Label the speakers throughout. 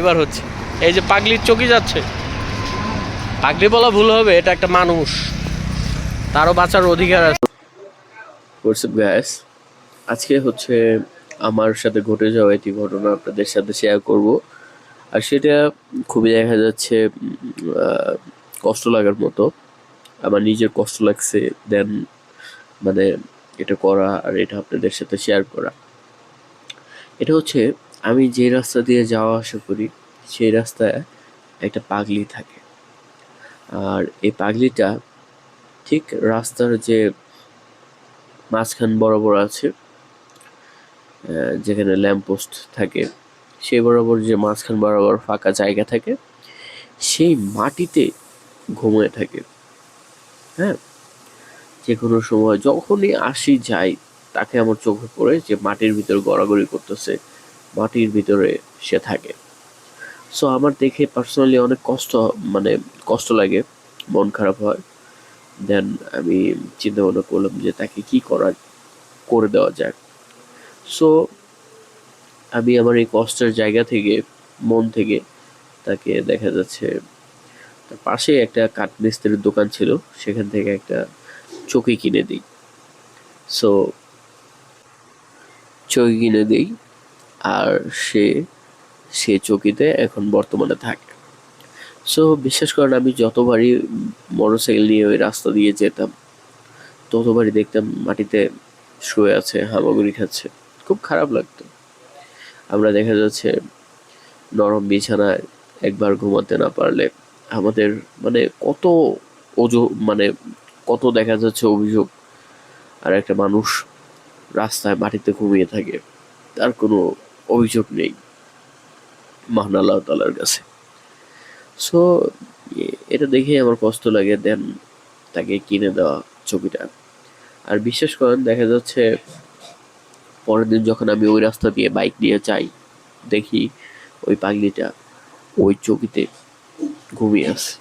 Speaker 1: এবার হচ্ছে। এই যে পাগলির চকি যাচ্ছে। পাগলি বলা ভুল হবে, এটা একটা মানুষ। তারও বাঁচার অধিকার আছে। হোয়াটসঅ্যাপ গ্যাস আজকে হচ্ছে আমার সাথে ঘটে যাওয়া একটি ঘটনা আপনাদের সাথে শেয়ার করব। আর সেটা খুবই দেখা যাচ্ছে কষ্ট লাগার মতো। আমার নিজের কষ্ট লাগছে দেন মানে এটা করা আর এটা আপনাদের সাথে শেয়ার করা। এটা হচ্ছে আমি যে রাস্তা দিয়ে যাওয়া আসা করি, সেই রাস্তায় একটা পাগলি থাকে। আর এই পাগলিটা ঠিক রাস্তার যে মাঝখান বরাবর আছে যেখানে ল্যাম্পপোস্ট থাকে, সেই বরাবর যে মাঝখান বরাবর ফাঁকা জায়গা থাকে, সেই মাটিতে ঘুমিয়ে থাকে। হ্যাঁ? যে কোনো সময় যখনই আসি যাই, তাকে আমার চোখে পড়ে যে মাটির ভিতর গড়াগড়ি করতেছে। মাটির ভিতরে সে থাকে। সো আমার দেখে পার্সোনালি অনেক কষ্ট মানে কষ্ট লাগে, মন খারাপ হয়। দেন আমি চিন্তা ভাবনা করলাম যে তাকে কি করা, করে দেওয়া যাক। সো আমি আমার এই কষ্টের জায়গা থেকে, মন থেকে তাকে দেখা যাচ্ছে, তার পাশে একটা কাঠ মিস্ত্রির দোকান ছিল, সেখান থেকে একটা চকি কিনে দিই। সো চকি কিনে দিই আর সে সে চকিতে এখন বর্তমানে থাকে। সো বিশ্বাস করেন, আমি যতবারই মোটরসাইকেল নিয়ে ওই রাস্তা দিয়ে যেতাম, ততবারই দেখতাম মাটিতে শুয়ে আছে, হামাগুড়ি খাচ্ছে। খুব খারাপ লাগতো। আমরা দেখা যাচ্ছে নরম বিছানায় একবার ঘুমাতে না পারলে আমাদের মানে কত ওজো মানে কত দেখা যাচ্ছে অভিযোগ। আর একটা মানুষ রাস্তায় মাটিতে ঘুমিয়ে থাকে, তার কোনো অভিযোগ নেই, মহান আল্লাহ তালার কাছে। সো এটা দেখেই আমার কষ্ট লাগে, দেন তাকে কিনে দেওয়া ছবিটা। আর বিশ্বাস করেন, দেখা যাচ্ছে পরের দিন যখন আমি ওই রাস্তা দিয়ে বাইক নিয়ে যাই, দেখি ওই পাগলিটা ওই চকিতে ঘুমিয়ে আছে।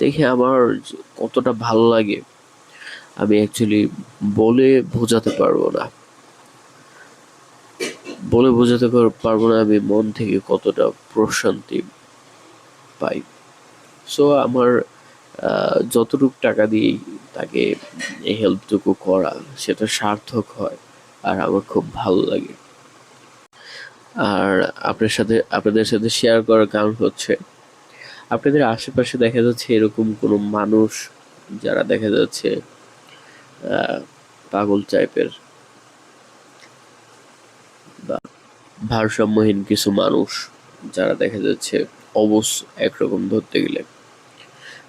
Speaker 1: দেখে আমার কতটা ভালো লাগে, আমি অ্যাকচুয়ালি বলে বোঝাতে পারব না। বলে বোঝাতে পারব না আমি মন থেকে কতটা প্রশান্তি পাই। সো আমার যতটুকু টাকা দিয়েই তাকে এই হেল্পটুকু করা, সেটা সার্থক হয় আর আমার খুব ভালো লাগে। আর আপনার সাথে, আপনাদের সাথে শেয়ার করার কারণ হচ্ছে, আপনাদের আশেপাশে দেখা যাচ্ছে এরকম কোনো মানুষ, যারা দেখা যাচ্ছে পাগল টাইপের বা ভারসাম্যহীন কিছু মানুষ, যারা দেখা যাচ্ছে অবস একরকম ধরতে গেলে।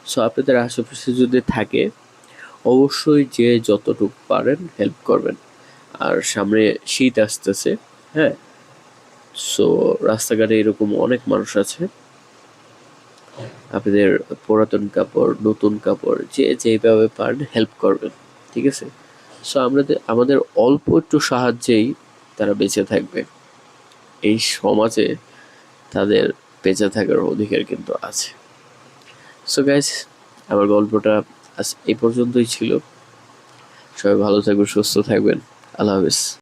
Speaker 1: সো আপনাদের আশেপাশে যদি থাকে, অবশ্যই যে যতটুকু পারেন হেল্প করবেন। আর সামনে শীত আসতেছে হ্যাঁ? সো রাস্তাঘাটে এরকম অনেক মানুষ আছে। আপনাদের পুরাতন কাপড়, নতুন কাপড়, যে যেভাবে পারেন হেল্প করবেন, ঠিক আছে? সো আমাদের আমাদের অল্প একটু সাহায্যেই তারা বেঁচে থাকবে। এই সমাজে তাদের বেঁচে থাকার অধিকার কিন্তু আছে। সো গাইজ আমার গল্পটা আজ এই পর্যন্তই ছিল। সবাই ভালো থাকবেন, সুস্থ থাকবেন। আল্লাহ হাফিজ।